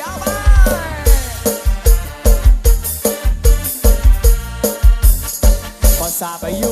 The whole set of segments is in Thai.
ยาวไปพอทราบอายุ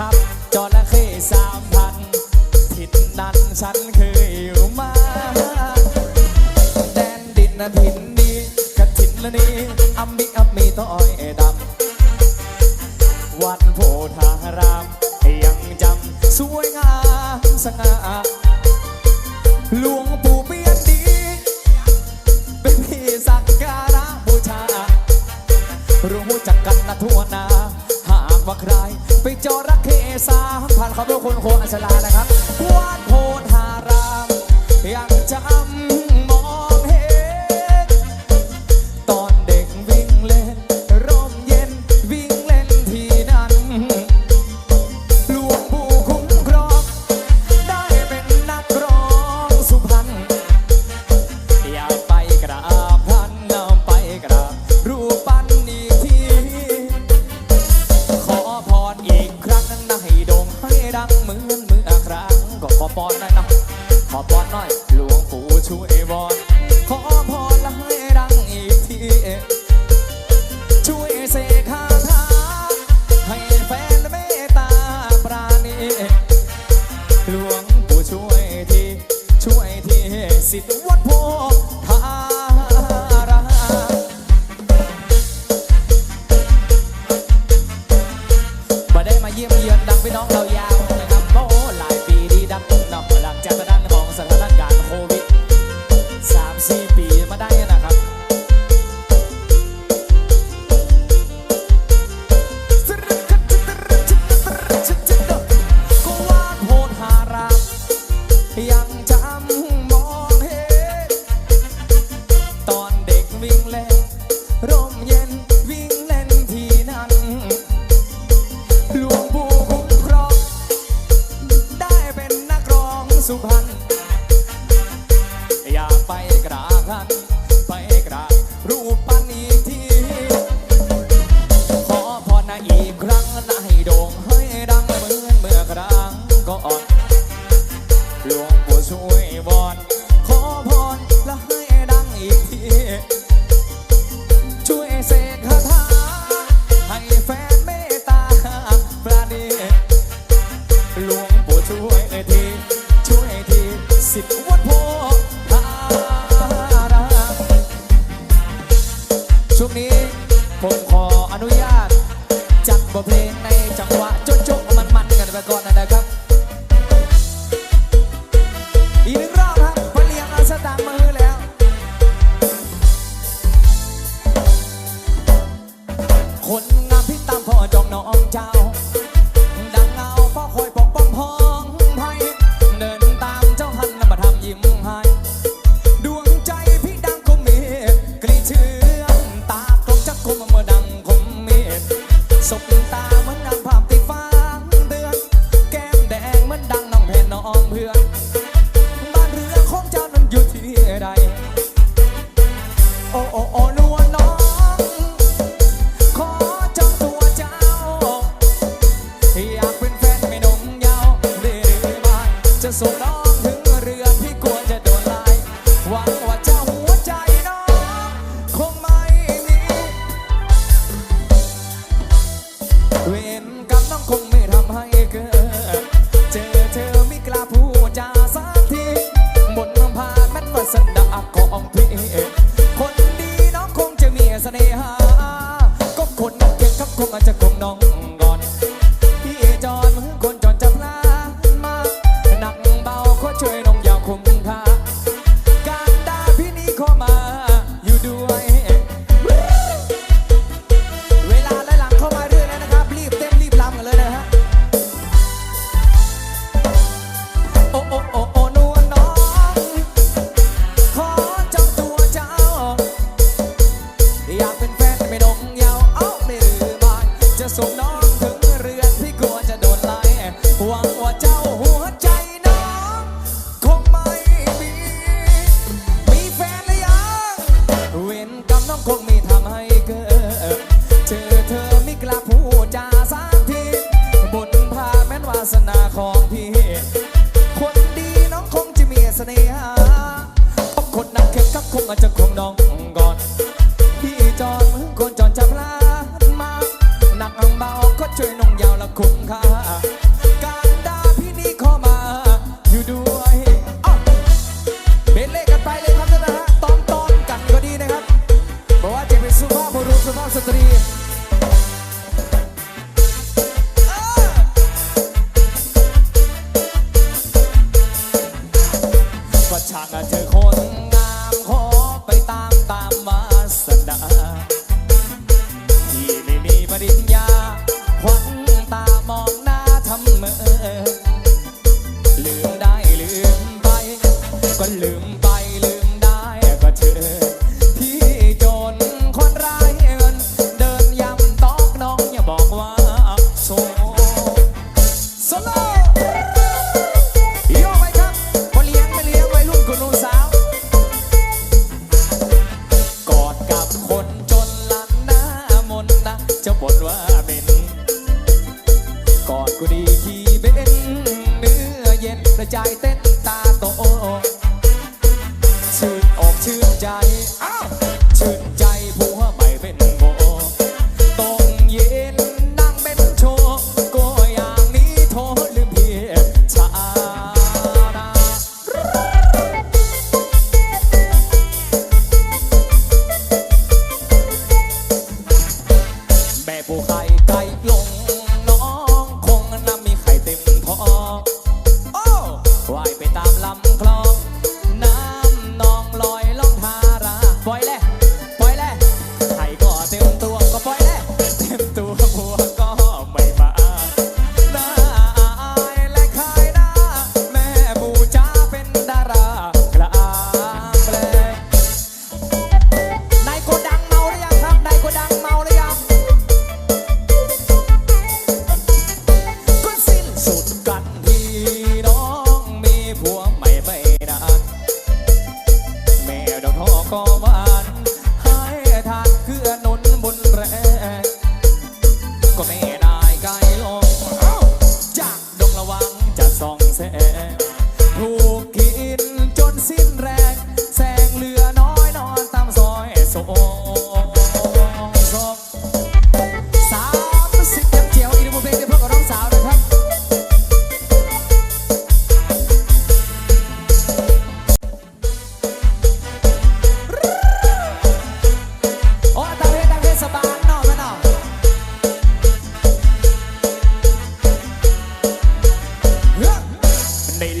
ครับจระเข้สามพันทิศนั้นฉันเคยอยู่มาแดนดินนะถิ่นนี้กระถิ่นละนี้อัมมิอัมมีต่ออย สลานะครับ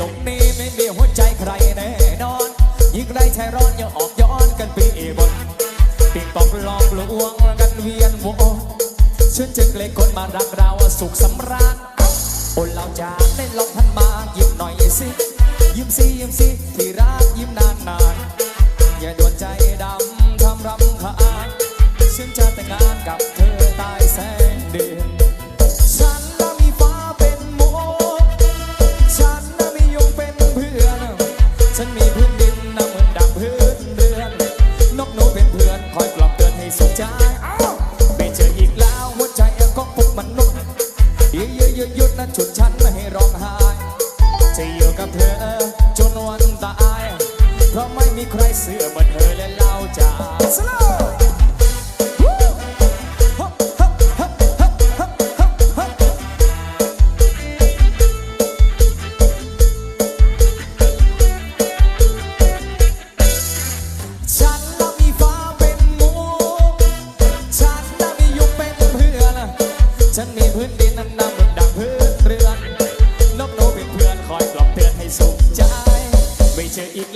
ลงนี้ไม่มีหัวใจใครแน่นอน ยิ่งไรชายร้อนยังออกย้อนกันปีบนปีปองหลองลวงกันเวียนวงฉันจึงเลยคนมารักเราสุขสำราญโอ้เราจากเล่นลอง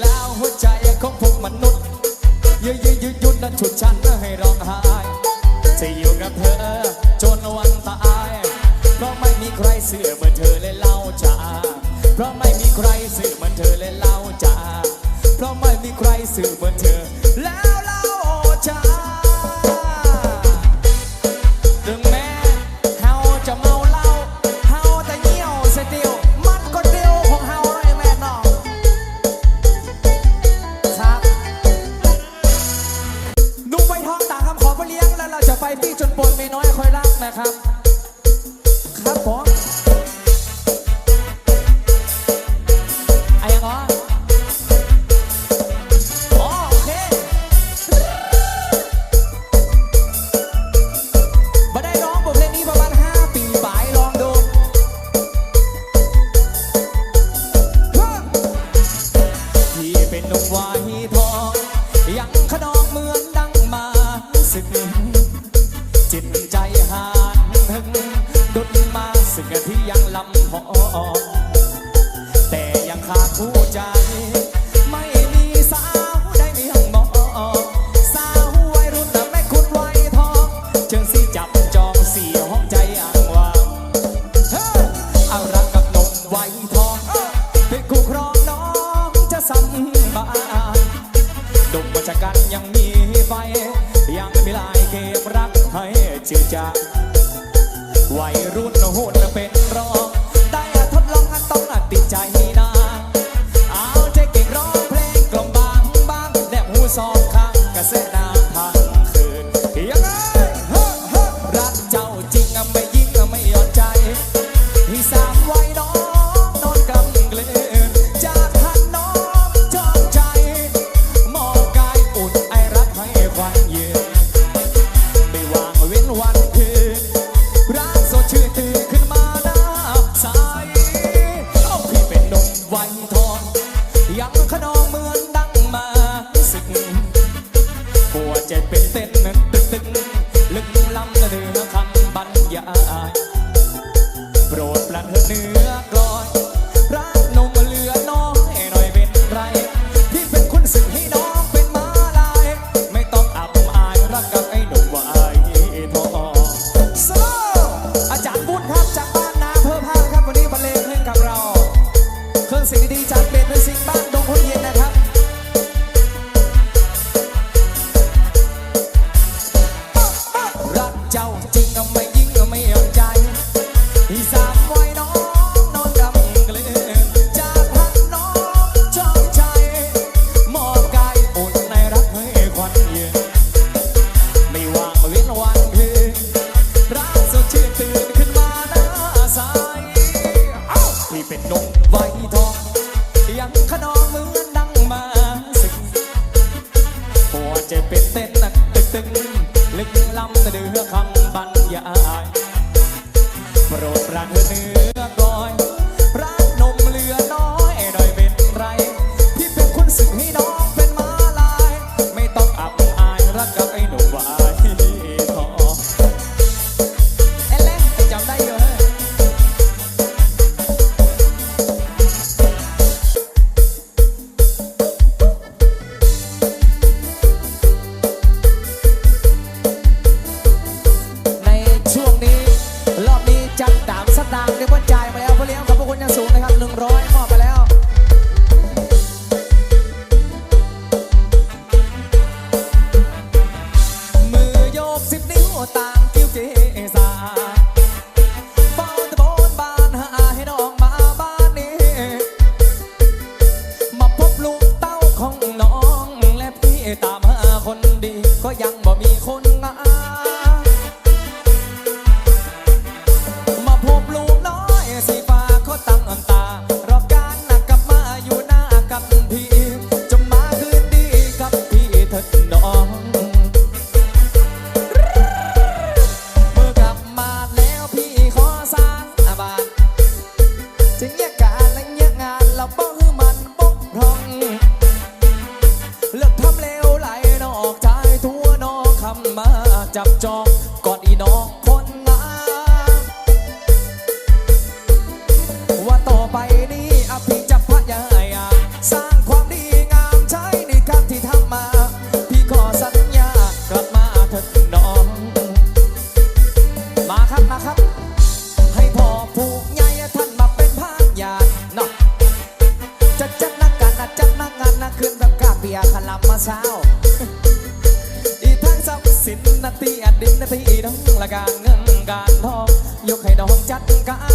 แล้วหัวใจของพวกมนุษย์ยืดยืดยืดยุดนั้นฉุดฉันให้ร้องไห้จะอยู่กับเธอ จนวันตายเพราะไม่มีใครเสื่อเหมือนเธอเลยเล่าจ้าเพราะไม่มีใครเสื่อเหมือนเธอเลยเล่าจ้าเพราะไม่มีใครเสื่อเหมือนเธอ Oh. เช้า อีทั้งทรัพย์สินนาทีอดินนาทีดองละการเงินการทอง ยกให้ดองจัดการ